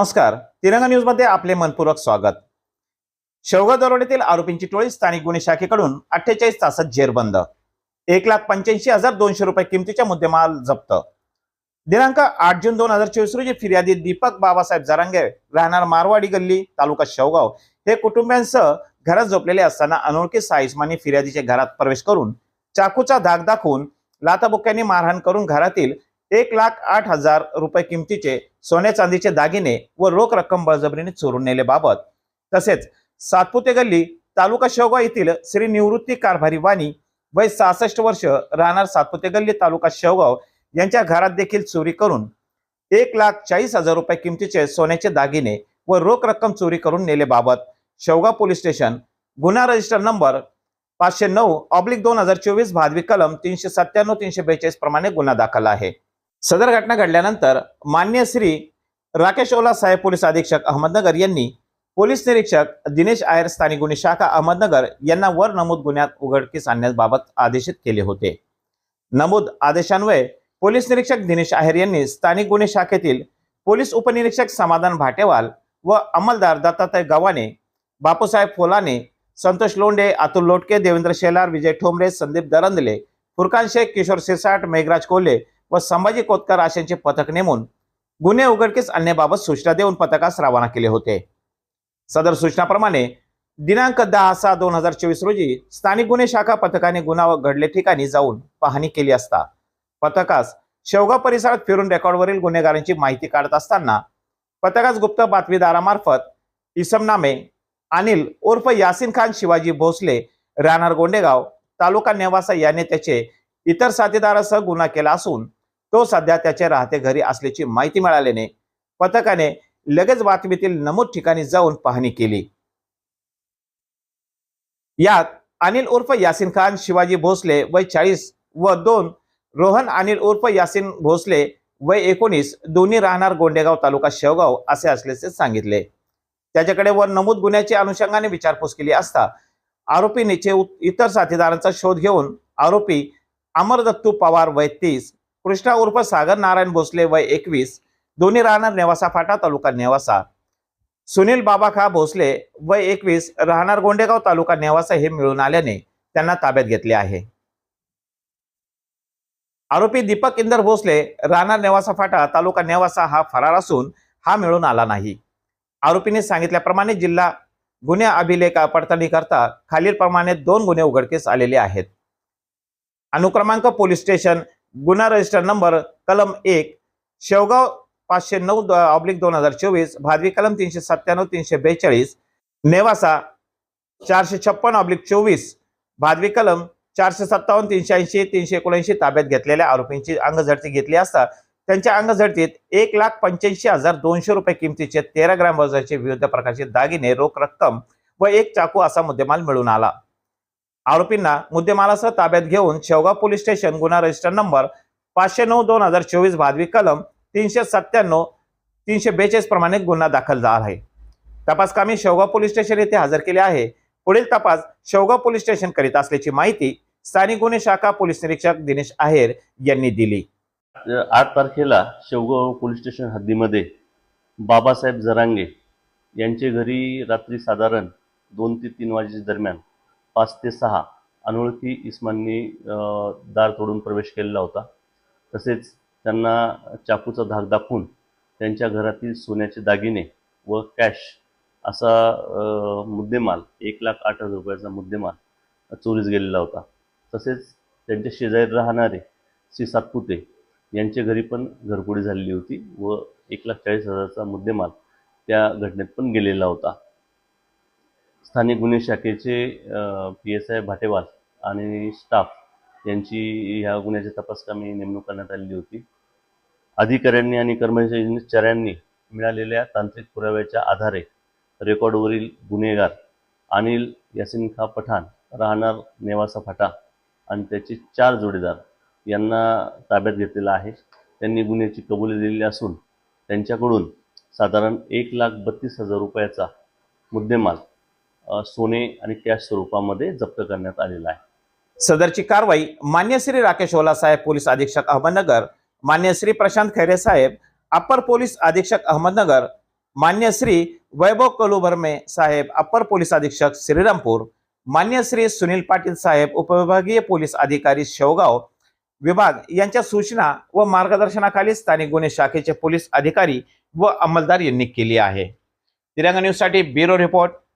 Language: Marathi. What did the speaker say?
नमस्कार. तिरंगा न्यूजमध्ये आपले मनपूर्वक स्वागत. शेवगाव दरोड्यातील आरोपींची टोळी स्थानिक गुन्हे शाखेकडून अठ्ठेचाळीस तासात जेरबंद. एक लाख पंच्याऐंशी हजार दोनशे रुपये किमतीच्या मुद्देमाल जप्त. दिनांक आठ जून दोन हजार चोवीस रोजी फिर्यादी दीपक बाबासाहेब जरांगे राहणार मारवाडी गल्ली तालुका शेवगाव हे कुटुंबियांसह घरात झोपलेले असताना अनोळखी साईस्मानी फिर्यादीच्या घरात प्रवेश करून चाकूचा धाक दाखवून लाताबुक्यांनी मारहाण करून घरातील एक लाख आठ हजार रुपये किमतीचे सोने चांदीचे दागिने व रोख रक्कम बळजबरीने चोरून नेल्याबाबत तसेच सातपुते गल्ली तालुका शेवगाव येथील श्री निवृत्ती कारभारी वाणी वय सहासष्ट वर्ष राहणार सातपुते गल्ली तालुका शेवगाव यांच्या घरात देखील चोरी करून एक लाख चाळीस हजार रुपये किमतीचे सोन्याचे दागिने व रोख रक्कम चोरी करून नेलेबाबत शेवगाव पोलीस स्टेशन गुन्हा रजिस्टर नंबर पाचशे नऊ ऑब्लिक दोन हजार चोवीस भादवी कलम तीनशे सत्त्याण्णव तीनशे बेचाळीस प्रमाणे गुन्हा दाखल आहे. सदर घटना घडल्यानंतर मान्य श्री राकेश ओला साहेब पोलीस अधीक्षक अहमदनगर यांनी पोलीस निरीक्षक दिनेश आयर स्थानिक गुन्हे शाखा अहमदनगर यांना वर नमूद गुन्ह्यात उघडकीस आणण्याबाबत आदेशित केले होते. नमूद आदेशान्वये पोलीस निरीक्षक दिनेश आहेर यांनी स्थानिक गुन्हे शाखेतील पोलीस उपनिरीक्षक समाधान भाटेवाल व अंमलदार दत्तात्रय गव्हाणे बापूसाहेब फोलाने संतोष लोंढे अतुल लोटके देवेंद्र शेलार विजय ठोंबरे संदीप दरंदले फुरकान शेख किशोर सिरसाट मेघराज कोल्हे व संभाजी कोतकर अशांचे पथक नेमून गुन्हे उघडकीस आणण्याबाबत सूचना देऊन पथकास रवाना केले होते. सदर सूचनाप्रमाणे दिनांक दहा सहा दोन हजार चोवीस रोजी स्थानिक गुन्हे शाखा पथकाने गुन्हा घडले ठिकाणी जाऊन पाहणी केली असता पथकास शेवगाव परिसरात फिरून रेकॉर्डवरील गुन्हेगारांची माहिती काढत असताना पथकास गुप्त बातमीदारामार्फत इसमनामे अनिल उर्फ यासिन खान शिवाजी भोसले राहणार गोंडेगाव तालुका नेवासा याने त्याचे इतर साथीदारासह गुन्हा केला असून तो सध्या त्याचे राहते घरी असल्याची माहिती मिळाल्याने पथकाने लगेच बातमीतील नमूद ठिकाणी जाऊन पाहणी केली. यात अनिल उर्फ यासिन खान शिवाजी भोसले वय चाळीस व दोन रोहन अनिल उर्फ यासिन भोसले वय एकोणीस दोन्ही राहणार गोंडेगाव तालुका शेवगाव असे असल्याचे सांगितले. त्याच्याकडे वर नमूद गुन्ह्याच्या अनुषंगाने विचारपूस केली असता आरोपीनेचे इतर साथीदारांचा शोध घेऊन आरोपी अमरदत्तू पवार वय तीस कृष्णा उर्फ सागर नारायण भोसले वय एकवीस दोन्ही राहणार नेवासा फाटा तालुका नेवासा. सुनील बाबाखा भोसले वय एकवीस राहणार गोंडेगाव तालुका नेवासा हे मिळून आल्याने त्यांना ताब्यात घेतले आहे. आरोपी दीपक इंदर भोसले राहणार नेवासा फाटा तालुका नेवासा हा फरार असून हा मिळून आला नाही. आरोपीने सांगितल्याप्रमाणे जिल्हा गुन्हे अभिलेख पडताळणी करता खालील प्रमाणे दोन गुन्हे उघडकीस आलेले आहेत. अनुक्रमांक पोलीस स्टेशन गुन्हा रजिस्टर नंबर कलम एक शेवगाव पाचशे नऊ ऑब्लिक दोन हजार चोवीस भादवी कलम तीनशे सत्त्याण्णव तीनशे बेचाळीस नेवासा चारशे छप्पन ऑब्लिक चोवीस भादवी कलम चारशे सत्तावन्न तीनशे ऐंशी तीनशे एकोणऐंशी ताब्यात घेतलेल्या आरोपींची अंगझडती घेतली असता त्यांच्या अंगझडतीत एक लाख पंच्याऐंशी हजार दोनशे रुपये किमतीचे तेरा ग्रॅम वजनाचे विविध प्रकारचे दागिने रोख रक्कम व एक चाकू असा मुद्देमाल मिळून आला. आरोपींना मुद्देमालासह ताब्यात घेऊन शेवगाव पोलीस स्टेशन गुन्हा रजिस्टर नंबर पाचशे नऊ दोन हजार चोवीस भादवी कलम तीनशे सत्त्याण्णव तीनशे बेचाळीस प्रमाणे गुन्हा दाखल झाला आहे. तपास कामी शेवगाव पोलीस स्टेशन येथे हजर केले आहे. पुढील तपास शेवगाव पोलीस स्टेशन करीत असल्याची माहिती स्थानिक गुन्हे शाखा पोलीस निरीक्षक दिनेश आहेर यांनी दिली. आठ तारखेला शेवगाव पोलीस स्टेशन हद्दीमध्ये बाबासाहेब जरांगे यांचे घरी रात्री साधारण दोन ते तीन वाजेच्या दरम्यान पाच ते सहा अनोळखी इस्मांनी दार तोडून प्रवेश केलेला होता. तसेच त्यांना चाकूचा धाक दाखवून त्यांच्या घरातील सोन्याचे दागिने व कॅश असा मुद्देमाल एक लाख आठ हजार रुपयाचा मुद्देमाल चोरीस गेलेला होता. तसेच त्यांच्या शेजारी राहणारे श्री सातपुते यांच्या घरी पण घरफोडी झालेली होती व एक लाख चाळीस हजाराचा मुद्देमाल त्या घटनेत पण गेलेला होता. स्थानिक गुन्हे शाखेचे पी एस आय भाटेवाल आणि स्टाफ यांची ह्या गुन्ह्याची तपासकामी नेमणूक करण्यात आलेली होती. अधिकाऱ्यांनी आणि कर्मचाऱ्यांनी मिळालेल्या तांत्रिक पुराव्याच्या आधारे रेकॉर्डवरील गुन्हेगार अनिल यासिन खा पठाण राहणार नेवासा फाटा आणि त्याचे चार जोडीदार यांना ताब्यात घेतलेला आहे. त्यांनी गुन्ह्याची कबुली दिलेली असून त्यांच्याकडून साधारण एक लाख बत्तीस हजार रुपयाचा मुद्देमाल सोने आणि कॅश स्वरूपामध्ये जप्त करण्यात आलेला आहे. सदरची कारवाई मान्य श्री राकेश ओला साहेब पोलीस अधीक्षक अहमदनगर मान्य श्री प्रशांत खैरे साहेब अप्पर पोलीस अधीक्षक अहमदनगर मान्य श्री वैभव कलुभरमे साहेब अप्पर पोलीस अधीक्षक श्रीरामपूर मान्य श्री सुनील पाटील साहेब उपविभागीय पोलीस अधिकारी शेवगाव विभाग यांच्या सूचना व मार्गदर्शनाखाली स्थानिक गुन्हे शाखेचे पोलीस अधिकारी व अंमलदार यांनी केली आहे. तिरंगा न्यूजसाठी ब्युरो रिपोर्ट